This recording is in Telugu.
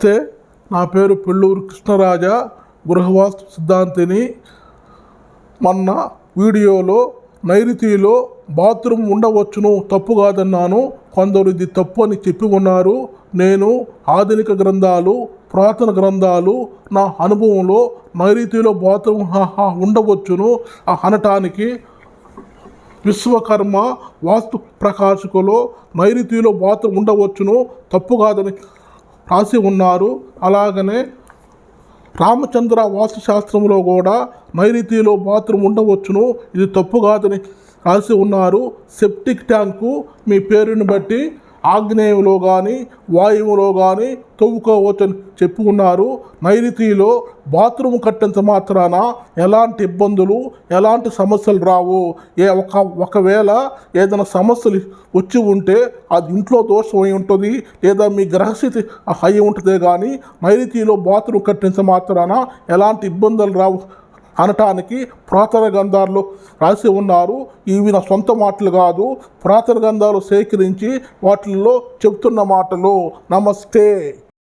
నమస్తే. నా పేరు పెళ్ళూరు కృష్ణరాజ. గృహవాస్తు సిద్ధాంతిని మొన్న వీడియోలో నైరుతిలో బాత్రూమ్ ఉండవచ్చును తప్పు కాదన్నాను. కొందరు ఇది తప్పు అని చెప్పి ఉన్నారు. నేను ఆధునిక గ్రంథాలు పురాతన గ్రంథాలు నా అనుభవంలో నైరుతిలో బాత్రూమ్ ఉండవచ్చును అనటానికి విశ్వకర్మ వాస్తు ప్రకాశకులో నైరుతిలో బాత్రూమ్ ఉండవచ్చును తప్పు కాదని రాసి ఉన్నారు. అలాగనే రామచంద్ర వాస్తుశాస్త్రంలో కూడా నైరుతిలో బాత్రూమ్ ఉండవచ్చును. ఇది తప్పు కాదని రాసి ఉన్నారు. సెప్టిక్ ట్యాంకు మీ పేరుని బట్టి ఆగ్నేయంలో కానీ వాయువులో కానీ తవ్వుకోవచ్చని చెప్పుకున్నారు. నైరుతిలో బాత్రూమ్ కట్టేంత మాత్రాన ఎలాంటి ఇబ్బందులు ఎలాంటి సమస్యలు రావు? ఏ ఒక ఒకవేళ ఏదైనా సమస్యలు వచ్చి ఉంటే అది ఇంట్లో దోషం అయి ఉంటుంది లేదా మీ గ్రహస్థితి అయి ఉంటుందే కానీ నైరుతిలో బాత్రూమ్ కట్టించ మాత్రాన ఎలాంటి ఇబ్బందులు రావు అనటానికి పురాతన గ్రంథాల్లో రాసి ఉన్నారు. ఇవి నా సొంత మాటలు కాదు పురాతన గ్రంథాలు సేకరించి వాటిల్లో చెబుతున్న మాటలు. నమస్తే.